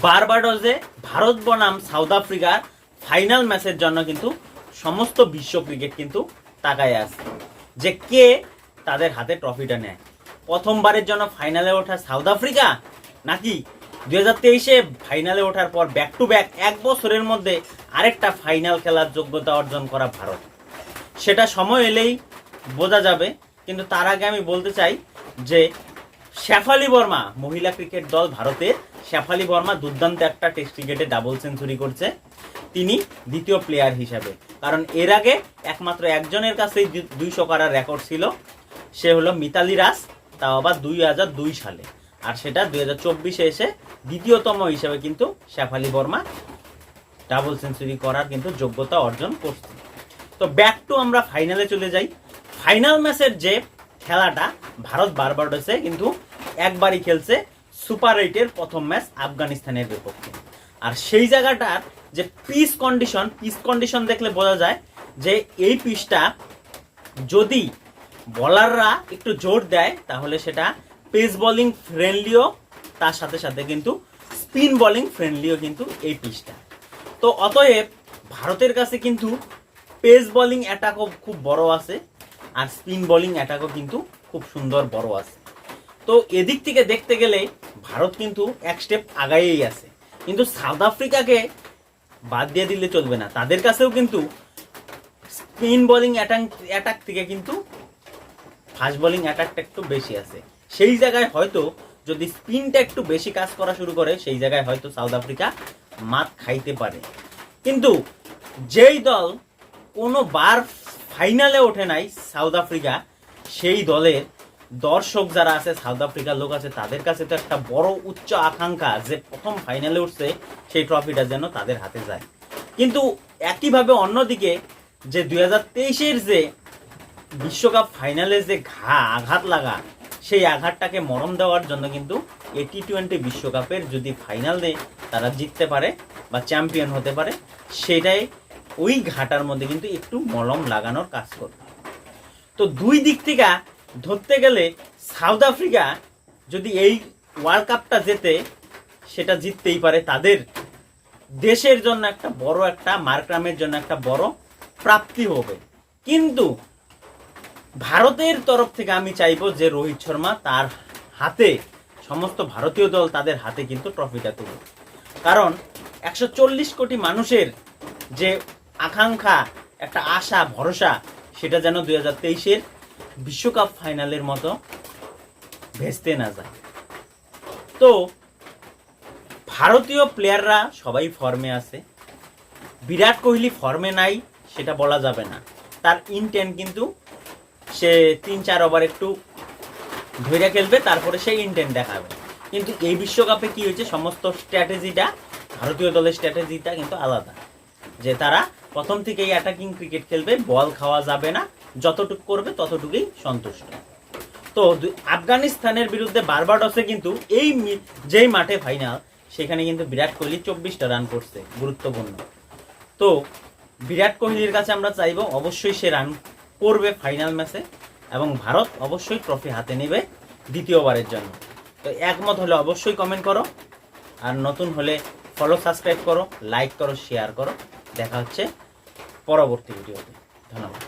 বারবাডোজে ভারত বনাম সাউথ আফ্রিকার ফাইনাল ম্যাচের জন্য কিন্তু সমস্ত বিশ্ব ক্রিকেট কিন্তু তাকায় আছে। যে কে তাদের হাতে ট্রফিটা নেয়? প্রথমবারের জন্য ফাইনালে ওঠা সাউথ আফ্রিকা? নাকি দু হাজার তেইশে ফাইনালে ওঠার পর ব্যাক টু ব্যাক এক বছরের মধ্যে আরেকটা ফাইনাল খেলার যোগ্যতা অর্জন করা ভারত? সেটা সময় এলেই বোঝা যাবে, কিন্তু তার আগে আমি বলতে চাই যে শেফালি বর্মা, মহিলা ক্রিকেট দল ভারতের। শেফালি বর্মা দুর্দান্ত একটা টেস্ট ক্রিকেটে ডাবল সেঞ্চুরি করছে। তিনি দ্বিতীয় প্লেয়ার হিসাবে। কারণ এর আগে একমাত্র একজনের কাছেই দুইশো করার রেকর্ড ছিল। সে হলো মিতালি রাজ, তাও আবার দুই হাজার দুই সালে। আর সেটা দুই হাজার চব্বিশে এসে দ্বিতীয়তম হিসাবে কিন্তু শেফালি বর্মা ডাবল সেঞ্চুরি করার কিন্তু যোগ্যতা অর্জন করছে তো ব্যাক টু আমরা ফাইনালে চলে যাই। ফাইনাল ম্যাচের যে খেলাটা ভারত বারবাডোসে কিন্তু একবারই খেলছে সুপার এইটের প্রথম ম্যাচ আফগানিস্তানের বিপক্ষে। আর সেই জায়গাটার যে পিস কন্ডিশন পিস কন্ডিশন দেখলে বোঝা যায় যে এই পিচটা যদি বলাররা একটু জোর দেয়, তাহলে সেটা পেস বলিং ফ্রেন্ডলিও তার সাথে সাথে কিন্তু স্পিন বলিং ফ্রেন্ডলিও কিন্তু এই পিচটা তো অতএব ভারতের কাছে কিন্তু পেস বলিং অ্যাটাকও খুব বড় আছে, আর স্পিন বোলিং অ্যাটাকও কিন্তু খুব সুন্দর বড় আছে। তো এদিক থেকে দেখতে গেলে ভারত কিন্তু এক স্টেপ আগাইয়েই আছে। কিন্তু সাউথ আফ্রিকাকে বাদ দিয়ে দিলে চলবে না। তাদের কাছেও কিন্তু স্পিন বোলিং অ্যাটাক অ্যাটাক থেকে কিন্তু ফাস্ট বোলিং অ্যাটাকটা একটু বেশি আছে। সেই জায়গায় হয়তো যদি স্পিনটা একটু বেশি কাজ করা শুরু করে, সেই জায়গায় হয়তো সাউথ আফ্রিকা মাত খাইতে পারে। কিন্তু যেই দল কোনো বার ফাইনালে ওঠে নাই সাউথ আফ্রিকা সেই দলের দর্শক যারা আছে সাউথ আফ্রিকার লোক আছে, তাদের কাছে তো একটা বড় উচ্চ আকাঙ্ক্ষা যে প্রথম ফাইনালে উঠছে, সেই ট্রফিটা যেন তাদের হাতে যায়। কিন্তু একইভাবে অন্যদিকে যে দুই হাজার তেইশের যে বিশ্বকাপ ফাইনালে যে ঘা আঘাত লাগা, সেই আঘাতটাকে মরম দেওয়ার জন্য কিন্তু এই টি টোয়েন্টি বিশ্বকাপের যদি ফাইনালে তারা জিততে পারে বা চ্যাম্পিয়ন হতে পারে, সেটাই ওই ঘাটার মধ্যে কিন্তু একটু মলম লাগানোর কাজ করবে। তো দুই দিক থেকে ধরতে গেলে সাউথ আফ্রিকা যদি এই ওয়ার্ল্ড কাপটা জেতে, সেটা জিততেই পারে তাদের। দেশের জন্য একটা বড় একটা মার্করামের জন্য একটা বড় প্রাপ্তি হবে। কিন্তু ভারতের তরফ থেকে আমি চাইব যে রোহিত শর্মা তার হাতে, সমস্ত ভারতীয় দল তাদের হাতে কিন্তু ট্রফিটা তুলুক। কারণ একশো চল্লিশ কোটি মানুষের যে আকাঙ্ক্ষা, একটা আশা, ভরসা, সেটা যেন দুই হাজার তেইশের বিশ্বকাপ ফাইনালের মতো ভেস্তে না যায়। তো, ভারতীয় প্লেয়াররা সবাই ফর্মে আছে। বিরাট কোহলি ফর্মে নাই, সেটা বলা যাবে না। তার ইনটেন্ট কিন্তু সে তিন চার ওভার একটু ধৈর্য খেলবে, তারপরে সেই ইন্টেন্ট দেখাবে। কিন্তু এই বিশ্বকাপে কি হয়েছে, সমস্ত স্ট্র্যাটেজিটা ভারতীয় দলের স্ট্র্যাটেজিটা কিন্তু আলাদা। যে তারা প্রথম থেকেই অ্যাটাকিং ক্রিকেট খেলবে, বল খাওয়া যাবে না, যতটুকু করবে ততটুকুই সন্তুষ্ট। তো আফগানিস্তানের বিরুদ্ধে বারবাডসে কিন্তু এই যেই মাঠে ফাইনাল সেখানে কিন্তু বিরাট কোহলি চব্বিশটা রান করছে, গুরুত্বপূর্ণ। তো বিরাট কোহলির কাছে আমরা চাইব অবশ্যই সে রান করবে ফাইনাল ম্যাচে এবং ভারত অবশ্যই ট্রফি হাতে নেবে দ্বিতীয়বারের জন্য। তো একমত হলে অবশ্যই কমেন্ট করো। আর নতুন হলে ফলো সাবস্ক্রাইব করো লাইক করো শেয়ার করো। দেখা হচ্ছে পরবর্তী ভিডিওতে ধন্যবাদ।